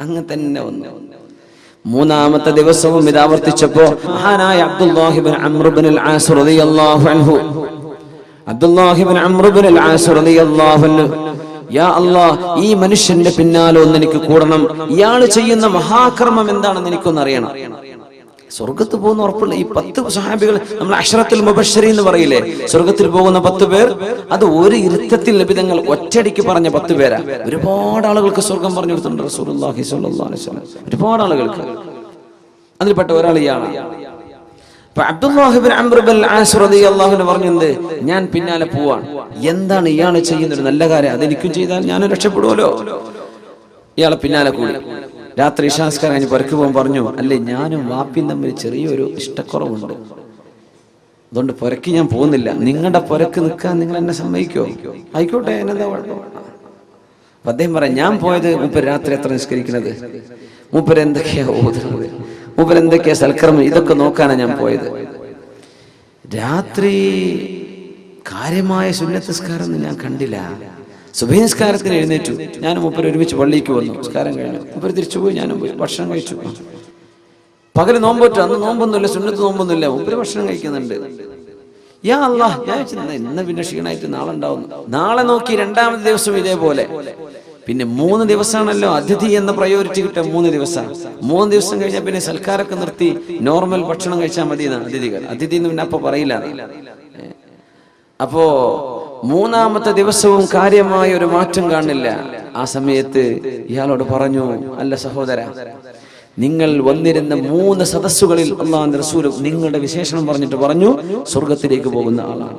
അങ്ങനെ തന്നെ വന്നു. മൂന്നാമത്തെ ദിവസവും ഇത് ആവർത്തിച്ചപ്പോ മഹാനായ അബ്ദുല്ലാഹിബിൻ അമ്രുബിൻ ആസ് റളിയല്ലാഹു അൻഹു. അബ്ദുല്ലാഹിബിൻ അമ്രുബിൻ ആസ് റളിയല്ലാഹു അൻഹു. യാ അല്ലാ ഈ മനുഷ്യന്റെ പിന്നാലെ ഒന്ന് എനിക്ക് കൂടണം. ഇയാൾ ചെയ്യുന്ന മഹാകർമ്മം എന്താണെന്ന് എനിക്കൊന്ന് അറിയണം. സ്വർഗത്ത് പോകുന്ന ഉറപ്പുള്ള ഈ പത്ത് സഹാബികൾ നമ്മൾ അക്ഷരത്തിൽ മുബശ്ശരി എന്ന് പറയില്ലേ? സ്വർഗത്തിൽ പോകുന്ന പത്ത് പേർ? അത് ഒരു ഇരുത്തത്തിൽ ലഭിതങ്ങൾ ഒറ്റയടിക്ക് പറഞ്ഞ പത്ത് പേരാ. ഒരുപാട് ആളുകൾക്ക് സ്വർഗം പറഞ്ഞു കൊടുത്തിട്ടുണ്ട് റസൂലുള്ളാഹി അലൈഹി വസല്ലം. ഒരുപാട് ആളുകൾക്ക്. അതിൽപ്പെട്ട ഒരാൾ ഇയാണ് ഞാൻ പിന്നാലെ പോവാണ്. എന്താണ് ഇയാൾ ചെയ്യുന്ന ഒരു നല്ല കാര്യം? അതെനിക്കും ചെയ്താൽ ഞാൻ രക്ഷപ്പെടുവല്ലോ. ഇയാളെ പിന്നാലെ കൂടി. രാത്രി ഇഷാസ്കാരം കഴിഞ്ഞ് പുറക്ക് പോകാൻ പറഞ്ഞു അല്ലേ ഞാനും വാപ്പിയും തമ്മിൽ ചെറിയൊരു ഇഷ്ടക്കുറവുണ്ട്. അതുകൊണ്ട് പുരക്ക് ഞാൻ പോകുന്നില്ല. നിങ്ങളുടെ പുരക്ക് നിൽക്കാൻ നിങ്ങൾ എന്നെ സമ്മതിക്കോ? ആയിക്കോട്ടെ എന്നെന്താ അപ്പൊ അദ്ദേഹം പറയാം ഞാൻ പോയത് മൂപ്പർ രാത്രി എത്ര നിസ്കരിക്കുന്നത്? മൂപ്പർ എന്തൊക്കെയാ ഓതുന്നത്? മൂപ്പർ എന്തൊക്കെയാ സൽക്കർമ്മം? ഇതൊക്കെ നോക്കാനാണ് ഞാൻ പോയത്. രാത്രി കാര്യമായ സുന്നത്തസ്കാരം ഞാൻ കണ്ടില്ല. സുബൈ നിസ്കാരത്തിന് എഴുന്നേറ്റു. ഞാനും മൂപ്പർ ഒരുമിച്ച് പള്ളിക്ക് വന്നു. നിസ്കാരം കഴിഞ്ഞു. മുപ്പര് തിരിച്ചു പോയി. ഞാനും ഭക്ഷണം കഴിച്ചു. പകൽ നോമ്പോറ്റു. അന്ന് നോമ്പൊന്നുമില്ല. സുന്നത്ത് നോമ്പൊന്നുമില്ല. മുപ്പര് ഭക്ഷണം കഴിക്കുന്നുണ്ട്. യാ അല്ലാ ഞാൻ ഇന്ന് പിന്നെ ക്ഷീണായിട്ട് നാളെ ഉണ്ടാവുന്നു. നാളെ നോക്കി രണ്ടാമത്തെ ദിവസം ഇതേപോലെ. പിന്നെ മൂന്ന് ദിവസമാണല്ലോ അതിഥി എന്ന പ്രയോറിറ്റി കിട്ടുക മൂന്ന് ദിവസം. മൂന്ന് ദിവസം കഴിഞ്ഞാൽ പിന്നെ സൽക്കാരൊക്കെ നിർത്തി നോർമൽ ഭക്ഷണം കഴിച്ചാൽ മതി എന്നാണ് അതിഥികൾ. അതിഥി എന്ന് പിന്നെ അപ്പൊ പറയില്ല. അപ്പോ മൂന്നാമത്തെ ദിവസവും കാര്യമായ ഒരു മാറ്റം കാണില്ല. ആ സമയത്ത് ഇയാളോട് പറഞ്ഞു അല്ല സഹോദര നിങ്ങൾ വന്നിരുന്ന മൂന്ന് സദസ്സുകളിൽ അള്ളാഹു റസൂൽ നിങ്ങളുടെ വിശേഷണം പറഞ്ഞിട്ട് പറഞ്ഞു സ്വർഗത്തിലേക്ക് പോകുന്ന ആളാണ്.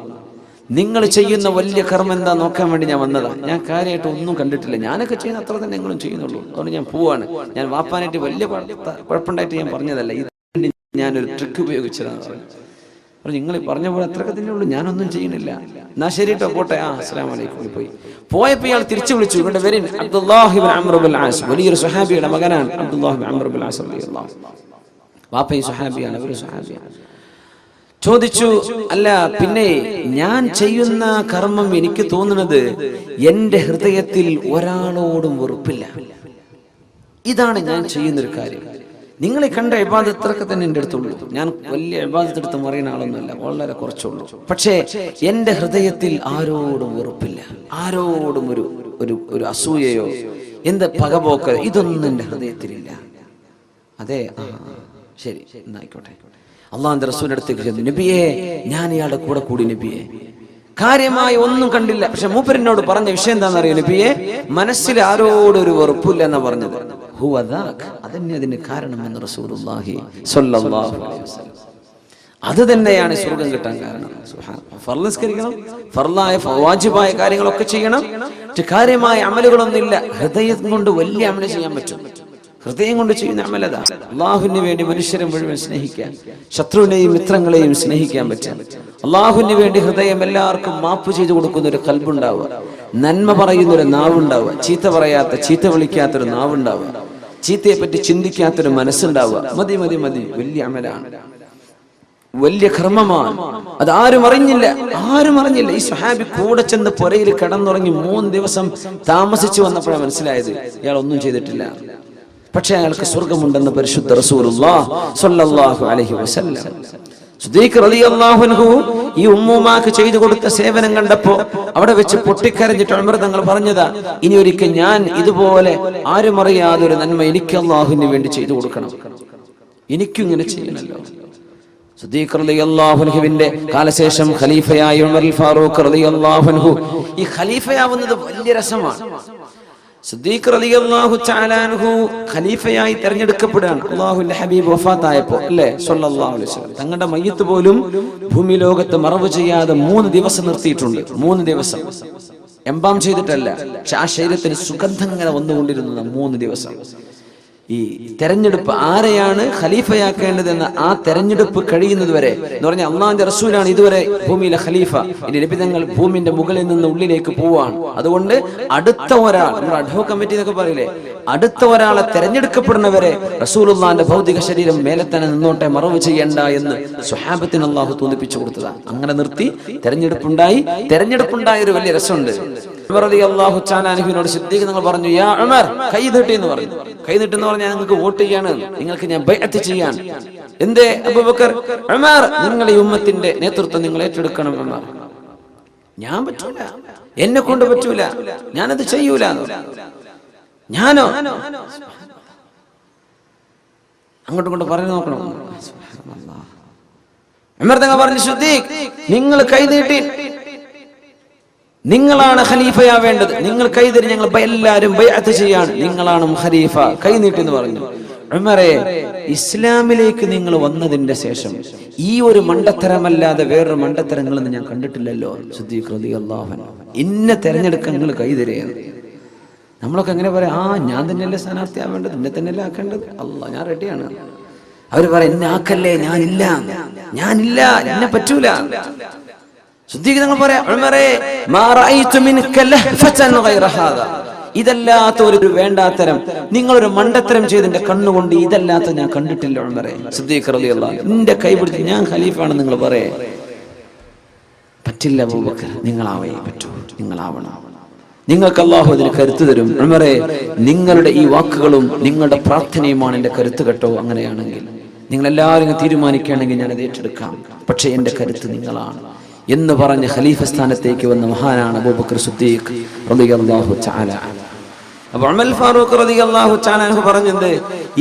നിങ്ങൾ ചെയ്യുന്ന വലിയ കർമ്മം എന്താ നോക്കാൻ വേണ്ടി ഞാൻ വന്നതാണ് ഞാൻ കാര്യമായിട്ട് ഒന്നും കണ്ടിട്ടില്ല. ഞാനൊക്കെ ചെയ്യുന്ന അത്ര തന്നെ നിങ്ങളും ചെയ്യുന്നുള്ളൂ. അതുകൊണ്ട് ഞാൻ പോവാണ്. ഞാൻ വാപ്പാനായിട്ട് വലിയ കുഴപ്പ- കുഴപ്പമുണ്ടായിട്ട് ഞാൻ പറഞ്ഞതല്ല. ഇത് ഞാനൊരു ട്രിക്ക് ഉപയോഗിച്ചതാണ് പറഞ്ഞു. പറഞ്ഞു നിങ്ങൾ പറഞ്ഞ പോലെ അത്രയൊക്കെ തന്നെ ഉള്ളൂ ഞാനൊന്നും ചെയ്യുന്നില്ല. എന്നാ ശരി കേട്ടോ പോട്ടെ. ആ അസ്സലാമു അലൈക്കും. പോയി. പോയപ്പോ ഇയാൾ തിരിച്ചു വിളിച്ചു. ഇവിടെ വരിൻ അബ്ദുല്ലാഹിബ് അമ്രുബുൽ ആസ് വലിയൊരു സുഹാബിയുടെ മകനാണ് അബ്ദുല്ലാഹിബ് അമ്രുബുൽ ആസ് റളിയല്ലാഹു വാപ്പയും സുഹാബിയാണ് അവരും സുഹാബിയാണ് ചോദിച്ചു അല്ല പിന്നെ ഞാൻ ചെയ്യുന്ന കർമ്മം എനിക്ക് തോന്നുന്നത് എന്റെ ഹൃദയത്തിൽ ഒരാളോടും വെറുപ്പില്ല. ഇതാണ് ഞാൻ ചെയ്യുന്നൊരു കാര്യം. നിങ്ങളെ കണ്ട ഇബാദത്ത് ഇത്രക്ക് തന്നെ എന്റെ അടുത്തുള്ളൂ. ഞാൻ വലിയ ഇബാദത്ത് എടുത്ത് മറിയുന്ന ആളൊന്നുമല്ല വളരെ കുറച്ചുള്ളൂ. പക്ഷേ എന്റെ ഹൃദയത്തിൽ ആരോടും വെറുപ്പില്ല. ആരോടും ഒരു ഒരു ഒരു അസൂയയോ എന്ത് പകപോക്ക ഇതൊന്നും എന്റെ ഹൃദയത്തിലില്ല. അതെ ശരി എന്നായിക്കോട്ടെ. അള്ളാഹിന്റെ റസൂലിന്റെ അടുത്തേക്ക് ചെന്നു നബിയെ ഞാൻ ഇയാളുടെ കൂടെ കൂടി നബിയെ. കാര്യമായി ഒന്നും കണ്ടില്ല. പക്ഷെ മൂപ്പരിനോട് പറഞ്ഞ വിഷയം എന്താണെന്നറിയോ നബിയെ മനസ്സിൽ ആരോടൊരു വെറുപ്പില്ല എന്നാ പറഞ്ഞത്. കാരണമെന്ന് റസൂലുള്ളാഹി സ്വല്ലല്ലാഹു അലൈഹി വസല്ലം. അത് തന്നെയാണ് സ്വർഗം കിട്ടാൻ കാരണം. സുബ്ഹാന. ഫർൾ നിസ്കരിക്കണം ഫർളായ ഫ- വാജിബായ കാര്യങ്ങളൊക്കെ ചെയ്യണം. കാര്യമായ അമലുകളൊന്നുമില്ല. ഹൃദയം കൊണ്ട് വലിയ അമല ചെയ്യാൻ പറ്റും. ഹൃദയം കൊണ്ട് ചെയ്യുന്ന അമലത. അള്ളാഹുവിന് വേണ്ടി മനുഷ്യരെ മുഴുവൻ സ്നേഹിക്കാൻ ശത്രുവിനെയും മിത്രങ്ങളെയും സ്നേഹിക്കാൻ പറ്റും. അള്ളാഹുവിന് വേണ്ടി ഹൃദയം എല്ലാവർക്കും മാപ്പ് ചെയ്തു കൊടുക്കുന്ന ഒരു കൽബുണ്ടാവുക. നന്മ പറയുന്ന ഒരു നാവുണ്ടാവുക. ചീത്ത പറയാത്ത ചീത്ത വിളിക്കാത്തൊരു നാവുണ്ടാവുക. ചീത്തയെ പറ്റി ചിന്തിക്കാത്തൊരു മനസ്സുണ്ടാവുക. മതി മതി മതി. വലിയ അമലാണ്. വലിയ കർമ്മമാണ്. അത് ആരും അറിഞ്ഞില്ല. ആരും അറിഞ്ഞില്ല. ഈ സുഹാബി കൂടെ ചെന്ന് പുരയിൽ കിടന്നുറങ്ങി മൂന്ന് ദിവസം താമസിച്ചു വന്നപ്പോഴാണ് മനസ്സിലായത് ഇയാൾ ഒന്നും ചെയ്തിട്ടില്ല. പക്ഷെ അയാൾക്ക് സ്വർഗമുണ്ടെന്ന് പരിശുദ്ധ റസൂർ സ്വല്ലല്ലാഹു അലൈഹി വസല്ലം. സുദീഖ് റളിയല്ലാഹു അൻഹു ഈ ഉമ്മുമാക്ക് ചെയ്തു കൊടുത്ത സേവനം കണ്ടപ്പോ അവിടെ വെച്ച് പൊട്ടിക്കരഞ്ഞിട്ട് ഉമർ തങ്ങൾ പറഞ്ഞതാ ഇനി ഒരിക്കൽ ഞാൻ ഇതുപോലെ ആരും അറിയാതെ ഒരു നന്മ എനിക്ക് അള്ളാഹുവിന് വേണ്ടി ചെയ്തു കൊടുക്കണം. എനിക്കും ഇങ്ങനെ ചെയ്യണല്ലോ. കാലശേഷം ഖലീഫയായ ഉമർ ഫാറൂഖ് ഈ ഖലീഫയാവുന്നത് വലിയ രസമാണ്. സുദ്ദീഖ് റളിയല്ലാഹു തആല അൻഹു ഖലീഫയായി തെരഞ്ഞെടുക്കപ്പെടുകയാണ്. അല്ലാഹുവിന്റെ ഹബീബ് വഫാത്തായപ്പോൾ അല്ലേ? സ്വല്ലല്ലാഹു അലൈഹി വസല്ലം. തങ്ങളുടെ മയ്യത്ത് പോലും ഭൂമി ലോകത്ത് മറവ് ചെയ്യാതെ മൂന്ന് ദിവസം നിർത്തിയിട്ടുണ്ട്. മൂന്ന് ദിവസം. എംബാം ചെയ്തിട്ടല്ല പക്ഷെ ആ ശരീരത്തിന് സുഗന്ധം ഇങ്ങനെ വന്നുകൊണ്ടിരുന്നത് മൂന്ന് ദിവസം. ഈ തെരഞ്ഞെടുപ്പ് ആരെയാണ് ഖലീഫയാക്കേണ്ടതെന്ന ആ തെരഞ്ഞെടുപ്പ് കഴിയുന്നത് വരെ എന്ന് പറഞ്ഞാൽ അള്ളാന്റെ റസൂലാണ് ഇതുവരെ ഭൂമിയിലെ ഖലീഫ. ഇനി ലഭിതങ്ങൾ ഭൂമിന്റെ മുകളിൽ നിന്ന് ഉള്ളിലേക്ക് പോവാണ്. അതുകൊണ്ട് അടുത്ത ഒരാൾ നമ്മുടെ അഡ്ഹോ കമ്മിറ്റി എന്നൊക്കെ പറയില്ലേ അടുത്ത ഒരാളെ തെരഞ്ഞെടുക്കപ്പെടുന്നവരെ റസൂലുള്ളാന്റെ ഭൗതിക ശരീരം മേലെ തന്നെ നിന്നോട്ടെ മറവ് ചെയ്യണ്ട എന്ന് സുഹാബത്തിന് അള്ളാഹു തോന്നിപ്പിച്ചു കൊടുത്തതാണ്. അങ്ങനെ നിർത്തി തെരഞ്ഞെടുപ്പുണ്ടായി. തെരഞ്ഞെടുപ്പുണ്ടായ ഒരു വലിയ രസമുണ്ട്. തആല അൻഹുവിനോട് സിദ്ദീഖ് നിങ്ങൾ പറഞ്ഞു യാ ഉമർ കൈ എന്ന് പറഞ്ഞു. കൈ എന്ന് പറഞ്ഞാൽ നിങ്ങൾക്ക് വോട്ട് ചെയ്യാണ് നിങ്ങൾക്ക് ഞാൻ ബൈഅത്ത് ചെയ്യാൻ. എന്തേ അബൂബക്കർ? ഉമർ നിങ്ങളെ ഉമ്മത്തിന്റെ നേതൃത്വം നിങ്ങൾ ഏറ്റെടുക്കണം ഉമർ. ഞാൻ പറ്റൂല. എന്നെ കൊണ്ട് പറ്റൂല. ഞാനത് ചെയ്യൂല. എന്ന്. ഞാനോ? അങ്ങോട്ടും ഇങ്ങോട്ടും പറഞ്ഞു നോക്കണം. ഉമർ തങ്ങൾ പറഞ്ഞു സിദ്ദീഖ് നിങ്ങൾ കൈ നീട്ടി. നിങ്ങളാണ് ഖലീഫയാവേണ്ടത്. നിങ്ങൾ കൈതരി ഞങ്ങൾ എല്ലാവരും ബൈഅത്ത് ചെയ്യാണ്. നിങ്ങളാണ് ഖലീഫ കൈ നീട്ടി എന്ന് പറഞ്ഞു. ഉമറെ ഇസ്ലാമിലേക്ക് നിങ്ങൾ വന്നതിന്റെ ശേഷം ഈ ഒരു മണ്ടത്തരമല്ലാതെ വേറൊരു മണ്ടത്തരങ്ങളെന്ന് ഞാൻ കണ്ടിട്ടില്ലല്ലോ. സിദ്ദീഖ് അൻഹു. ഇന്നെ തെരഞ്ഞെടുക്കാൻ നിങ്ങൾ കൈതരയാണ് നമ്മളൊക്കെ എങ്ങനെ പറയാം ആ ഞാൻ തന്നെയല്ലേ സ്ഥാനാർത്ഥിയാവേണ്ടത്. എന്നെ തന്നെയല്ലേ ആക്കേണ്ടത്. അല്ല ഞാൻ റെഡിയാണ് അവർ പറയാം എന്നെ ആക്കല്ലേ ഞാനില്ല. ഞാനില്ല. എന്നെ പറ്റൂല. ശുദ്ധീകരണം പറയാം. ഇതല്ലാത്ത ഒരു വേണ്ടാത്തരം നിങ്ങളൊരു മണ്ടത്തരം ചെയ്തിന്റെ കണ്ണുകൊണ്ട് ഇതല്ലാത്ത ഞാൻ കണ്ടിട്ടില്ല. എന്റെ കൈ പിടിച്ച് ഞാൻ ഖലീഫാണ് നിങ്ങൾ പറയേ. പറ്റില്ല നിങ്ങളാവേ പറ്റൂ നിങ്ങളാവണം. നിങ്ങൾക്ക് അള്ളാഹു അതിന് കരുത്ത് തരും. നിങ്ങളുടെ ഈ വാക്കുകളും നിങ്ങളുടെ പ്രാർത്ഥനയുമാണ് എന്റെ കരുത്ത് കേട്ടോ അങ്ങനെയാണെങ്കിൽ. നിങ്ങൾ എല്ലാവരും തീരുമാനിക്കുകയാണെങ്കിൽ ഞാൻ അത് ഏറ്റെടുക്കാം. പക്ഷേ എന്റെ കരുത്ത് നിങ്ങളാണ്. എന്ന് പറഞ്ഞ് ഖലീഫ സ്ഥാനത്തേക്ക് വന്ന മഹാനാണ് അബൂബക്കർ റളിയല്ലാഹു തആല ഫാറൂഖ് റളിയല്ലാഹു തആല പറഞ്ഞത്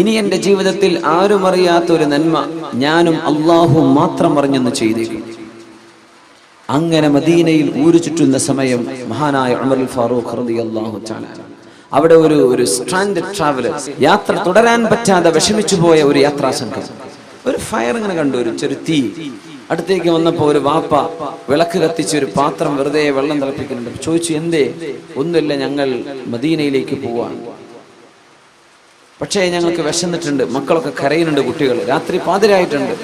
ഇനി എന്റെ ജീവിതത്തിൽ ആരും അറിയാത്ത ഒരു നന്മ ഞാനും അള്ളാഹു മാത്രം അറിഞ്ഞെന്ന് ചെയ്തേക്കും. അങ്ങനെ മദീനയിൽ ഊരു ചുറ്റുന്ന സമയം മഹാനായ ഉമർ ഫാറൂഖ് റളിയല്ലാഹു തആല അവിടെ ഒരു ഒരു സ്ട്രാൻഡഡ് ട്രാവലർ യാത്ര തുടരാൻ പറ്റാതെ വിഷമിച്ചു പോയ ഒരു യാത്രാ സംഘം. ഒരു ഫയർ ഇങ്ങനെ കണ്ടു ഒരു ചെറു തീ. അടുത്തേക്ക് വന്നപ്പോ ഒരു വാപ്പ വിളക്ക് കത്തിച്ച് ഒരു പാത്രം വെറുതെ വെള്ളം തിളപ്പിക്കുന്നുണ്ട്. ചോദിച്ചു എന്തേ? ഒന്നുമില്ല ഞങ്ങൾ മദീനയിലേക്ക് പോവാണ്. പക്ഷേ ഞങ്ങൾക്ക് വിശന്നിട്ടുണ്ട് മക്കളൊക്കെ കരയുന്നുണ്ട് കുട്ടികൾ. രാത്രി പാതിരായിട്ടുണ്ട്.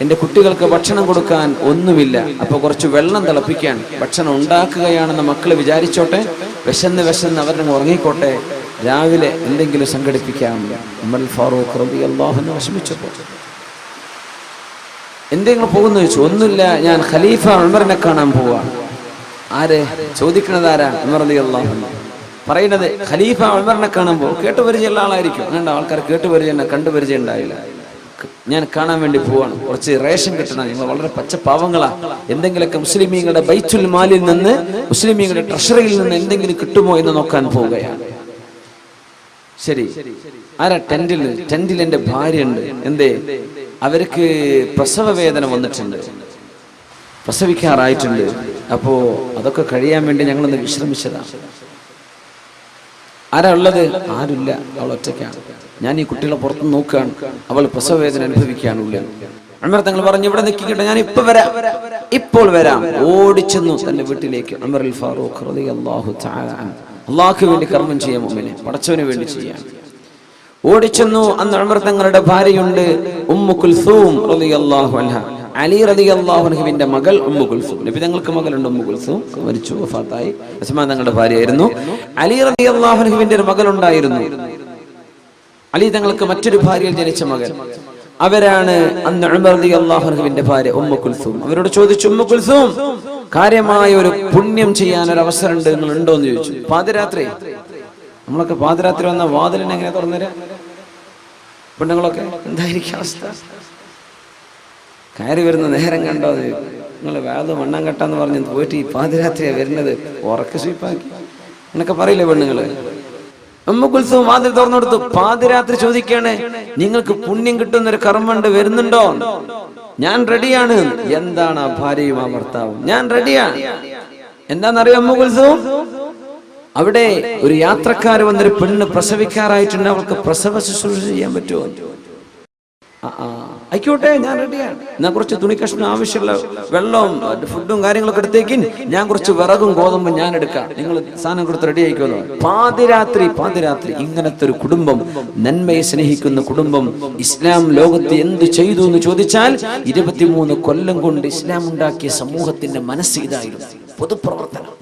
എന്റെ കുട്ടികൾക്ക് ഭക്ഷണം കൊടുക്കാൻ ഒന്നുമില്ല. അപ്പൊ കുറച്ച് വെള്ളം തിളപ്പിക്കാൻ ഭക്ഷണം ഉണ്ടാക്കുകയാണെന്ന് മക്കൾ വിചാരിച്ചോട്ടെ വിശന്ന് വിശന്ന് അവരുടെ ഉറങ്ങിക്കോട്ടെ. രാവിലെ എന്തെങ്കിലും സംഘടിപ്പിക്കാം. നമ്മൾ ഫാറൂഖ് റളിയല്ലാഹു അൻഹു എന്തെങ്കിലും പോകുന്നു ചോദിച്ചു. ഒന്നുമില്ല ഞാൻ ഖലീഫ ഉമറിനെ കാണാൻ പോവാണ് ആരെ? ചോദിക്കുന്നത് ആരാ? ഉമർ പറയുന്നത് ഖലീഫ ഉമറിനെ കാണാൻ പോകും കേട്ടു പരിചയമുള്ള ആളായിരിക്കും. വേണ്ട ആൾക്കാർ കേട്ടു പരിചയം കണ്ടു പരിചയം ഉണ്ടായില്ല ഞാൻ കാണാൻ വേണ്ടി പോവാണ്. കുറച്ച് റേഷൻ കിട്ടണം. നിങ്ങൾ വളരെ പച്ച പാവങ്ങളാ. എന്തെങ്കിലുമൊക്കെ മുസ്ലിമീങ്ങളുടെ ബൈച്ചുൽ മാലിൽ നിന്ന് മുസ്ലിമീങ്ങളുടെ ട്രഷറിയിൽ നിന്ന് എന്തെങ്കിലും കിട്ടുമോ എന്ന് നോക്കാൻ പോവുകയാണ്. ശരി. ആരാ? ടെന്റിൽ ടെന്റിൽ എന്റെ ഭാര്യ ഉണ്ട്. എന്തേ? അവർക്ക് പ്രസവ വേദന വന്നിട്ടുണ്ട്. പ്രസവിക്കാറായിട്ടുണ്ട്. അപ്പോ അതൊക്കെ കഴിയാൻ വേണ്ടി ഞങ്ങളൊന്ന് വിശ്രമിച്ചതാണ്. ആരാ ഉള്ളത്? ആരുമില്ല. അവൾ ഒറ്റയ്ക്കാണ്. ഞാൻ ഈ കുട്ടികളെ പുറത്ത് നോക്കുകയാണ്. അവൾ പ്രസവ വേദന അനുഭവിക്കുകയാണുള്ള. അമർ തങ്ങൾ പറഞ്ഞു ഇവിടെ നിൽക്കിക്കട്ടെ ഞാൻ ഇപ്പൊ വരാം. ഇപ്പോൾ വരാം. ഓടിച്ചെന്നു തന്റെ വീട്ടിലേക്ക് അമർ ഫാറൂഖ് അൻഹു. അള്ളാഹ്ക്ക് വേണ്ടി കർമ്മം ചെയ്യാം മുമ്പിനെ പടച്ചവന് വേണ്ടി ചെയ്യാം. ഓടിച്ചെന്നു അന്ന് അമർ തങ്ങളുടെ ഭാര്യയുണ്ട് ഉമ്മു റളിയല്ലാഹു അൻഹ. അലി റളിയല്ലാഹു അൻഹുവിന്റെ മകൾ ഉമ്മു കുൽസൂം. നബി തങ്ങൾക്ക് മകളുണ്ട് ഉമ്മു കുൽസൂം. മരിച്ചു വഫാത്തായി. ഉസ്മാൻ തങ്ങളുടെ ഭാര്യയായിരുന്നു. അലി റളിയല്ലാഹു അൻഹുവിന്റെ ഒരു മകൾ ഉണ്ടായിരുന്നു അലി തങ്ങൾക്ക് മറ്റൊരു ഭാര്യയിൽ ജനിച്ച മകൻ അവരാണ് അന്ന് ഉമർ റളിയല്ലാഹു അൻഹുവിന്റെ ഭാര്യ ഉമ്മു കുൽസൂം. അവരോട് ചോദിച്ചു ഉമ്മു കുൽസൂം കാര്യമായ ഒരു പുണ്യം ചെയ്യാൻ ഒരു അവസരം ഉണ്ട് നിങ്ങൾ ഉണ്ടോ എന്ന് ചോദിച്ചു. പാതിരാത്രി. നമ്മളൊക്കെ പാതിരാത്രി വന്ന വാതിലിനെ എങ്ങനെ തുറന്നുതരാ പെണ്ണുങ്ങളൊക്കെ എന്തായിരിക്കും അവസ്ഥ? കയറി വരുന്ന നേരം കണ്ടോ അത്? നിങ്ങൾ വേദം വണ്ണം കെട്ടാന്ന് പറഞ്ഞ് പോയിട്ട് ഈ പാതിരാത്രിയാണ് വരുന്നത്? ഉറക്ക സ്വീപ്പാക്കി. എന്നൊക്കെ പറയില്ലേ പെണ്ണുങ്ങൾ? അമ്മ കുൽസവും വാതിൽ തുറന്നു കൊടുത്തു പാതിരാത്രി ചോദിക്കാണ് നിങ്ങൾക്ക് പുണ്യം കിട്ടുന്ന ഒരു കർമ്മണ്ട് വരുന്നുണ്ടോ? ഞാൻ റെഡിയാണ്. എന്താണ് ആ ഭാര്യയും ആ ഭർത്താവും? ഞാൻ റെഡിയാണ്. എന്താണെന്നറിയോ അമ്മ കുൽസവും അവിടെ ഒരു യാത്രക്കാർ വന്നൊരു പെണ്ണ് പ്രസവിക്കാറായിട്ടുണ്ട്. അവൾക്ക് പ്രസവ ശുശ്രൂഷ ചെയ്യാൻ പറ്റുമോ. ആയിക്കോട്ടെ ഞാൻ റെഡിയാണ്. ഞാൻ കുറച്ച് തുണി കഷ്ണം ആവശ്യമുള്ള വെള്ളവും ഫുഡും കാര്യങ്ങളൊക്കെ എടുത്തേക്കിൻ ഞാൻ കുറച്ച് വിറകും ഗോതമ്പും ഞാൻ എടുക്കാം. നിങ്ങൾ സാധനം കൊടുത്ത് റെഡി ആയിക്കോന്നു പാതിരാത്രി പാതിരാത്രി ഇങ്ങനത്തെ ഒരു കുടുംബം നന്മയെ സ്നേഹിക്കുന്ന കുടുംബം ഇസ്ലാം ലോകത്ത് എന്ത് ചെയ്തു എന്ന് ചോദിച്ചാൽ ഇരുപത്തിമൂന്ന് കൊല്ലം കൊണ്ട് ഇസ്ലാം ഉണ്ടാക്കിയ സമൂഹത്തിന്റെ മനസ്സ് ഇതായിരുന്നു. പൊതുപ്രവർത്തനം.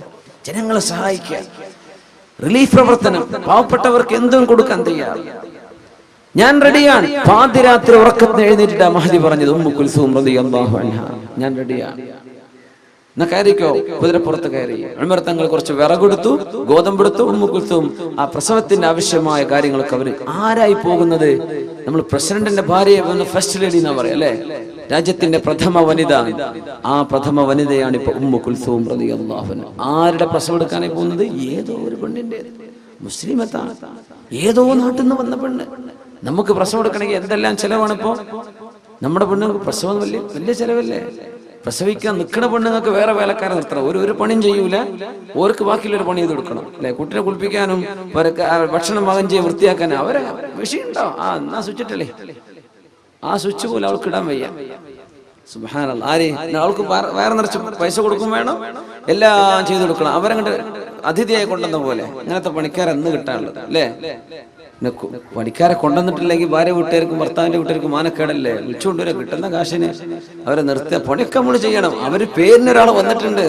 ജനങ്ങളെ സഹായിക്കുക. റിലീഫ് പ്രവർത്തനം. പാവപ്പെട്ടവർക്ക് എന്തും കൊടുക്കാൻ തയ്യാർ ഞാൻ റെഡിയാണ് പാതിരാത്രി ഉറക്കത്തിന് എഴുന്നേറ്റിട്ട് മഹദി പറഞ്ഞത് ഉമ്മു കുൽസൂം ഞാൻ റെഡിയാണ് എന്നാ കയറിക്കോ? കുതിരപ്പുറത്ത് കയറി. ഉമർ തങ്ങൾ കുറച്ച് വിറകൊടുത്തു ഗോതമ്പെടുത്തു ഉമ്മുക്കുത്തും ആ പ്രസവത്തിന്റെ ആവശ്യമായ കാര്യങ്ങളൊക്കെ അവർ ആരായി പോകുന്നത്? നമ്മൾ പ്രസിഡന്റിന്റെ ഭാര്യയെ ഫസ്റ്റ് ലേഡി എന്നാ പറയാം അല്ലെ? രാജ്യത്തിന്റെ പ്രഥമ വനിത. ആ പ്രഥമ വനിതയാണ് ഇപ്പൊ ഉമ്മ കുൽസവും പ്രതി അൻഹ. ആരുടെ പ്രസവം എടുക്കാനായി പോകുന്നത്? ഏതോ ഒരു പെണ്ണിന്റെ. മുസ്ലിമത്താണ്. ഏതോ നാട്ടിൽ നിന്ന് വന്ന പെണ്ണ്. നമുക്ക് പ്രസവം എടുക്കണമെങ്കിൽ എന്തെല്ലാം ചെലവാണ് ഇപ്പോ നമ്മുടെ പെണ്ണുങ്ങൾക്ക് പ്രസവം വലിയ വലിയ ചെലവല്ലേ? പ്രസവിക്കാൻ നിൽക്കുന്ന പെണ്ണുങ്ങൾക്ക് വേറെ വേലക്കാരെ നിർത്തണം. ഒരു ഒരു പണിയും ചെയ്യൂല. ഓർക്ക് ബാക്കിയുള്ളൊരു പണി ചെയ്ത് കൊടുക്കണം. അല്ലെ? കുട്ടിനെ കുളിപ്പിക്കാനും ഭക്ഷണം വാങ്ങാൻ ചെയ്യാൻ വൃത്തിയാക്കാനും. അവരെ വിഷയം ഉണ്ടാവും. ആ എന്നാ സ്വിച്ചിട്ടല്ലേ ആ സ്വിച്ച് പോലും അവൾക്ക് ഇടാൻ വയ്യ. സുബ്ഹാനല്ലാഹ്. ആര്? അവൾക്ക് വയറ് നിറച്ച് പൈസ കൊടുക്കും വേണം. എല്ലാം ചെയ്തു കൊടുക്കണം. അവരങ്ങോട്ട് അതിഥിയായി കൊണ്ടുവന്ന പോലെ. ഇങ്ങനത്തെ പണിക്കാരെ എന്ന് കിട്ടാനുള്ളത് അല്ലേ? പണിക്കാരെ കൊണ്ടുവന്നിട്ടില്ലെങ്കിൽ ഭാര്യ വീട്ടുകാർക്കും ഭർത്താവിന്റെ വീട്ടുകാർക്കും മാനക്കേടല്ലേ? വിളിച്ചുകൊണ്ടുവരെ കിട്ടുന്ന കാശിന് അവരെ നിർത്തിയ പണിയൊക്കെ നമ്മൾ ചെയ്യണം. അവർ പേരിനൊരാൾ വന്നിട്ടുണ്ട്.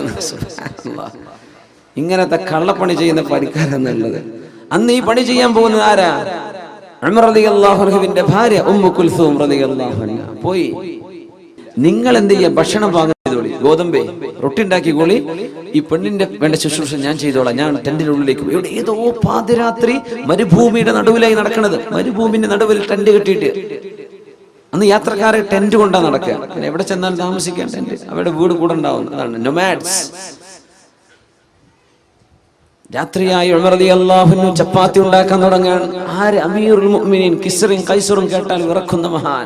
ഇങ്ങനത്തെ കള്ളപ്പണി ചെയ്യുന്ന പണിക്കാരെന്നുള്ളത് അന്ന് ഈ പണി ചെയ്യാൻ പോകുന്നത് ആരാ? അൻഹുവിന്റെ ഭാര്യ ഉമ്മു പോയി. നിങ്ങൾ എന്ത് ചെയ്യാ? ഭക്ഷണം പാകം ചെയ്തോളി ഗോതമ്പേ റൊട്ടി കൂളി ഈ പെണ്ണിന്റെ വേണ്ട ശുശ്രൂഷ ഞാൻ ചെയ്തോളാം. ഞാൻ ടെന്റിന്റെ ഉള്ളിലേക്ക് പോയി. ഏതോ പാതിരാത്രി മരുഭൂമിയുടെ നടുവിലായി നടക്കുന്നത് മരുഭൂമിന്റെ നടുവിൽ ടെന്റ് കെട്ടിയിട്ട്. അന്ന് യാത്രക്കാരെ ടെന്റ് കൊണ്ടാ നടക്കുക. എവിടെ ചെന്നാൽ താമസിക്കാൻ ടെന്റ്. അവരുടെ വീട് കൂടെ ഉണ്ടാവും. അതാണ് രാത്രിയായി ഉമർദി അള്ളാഹുനു ചപ്പാത്തി ഉണ്ടാക്കാൻ തുടങ്ങാൻ ആര് അമീറുൽ മുഅ്മിനീൻ കിസ്റും കൈസറും കേട്ടാൽ വിറക്കുന്ന മഹാൻ.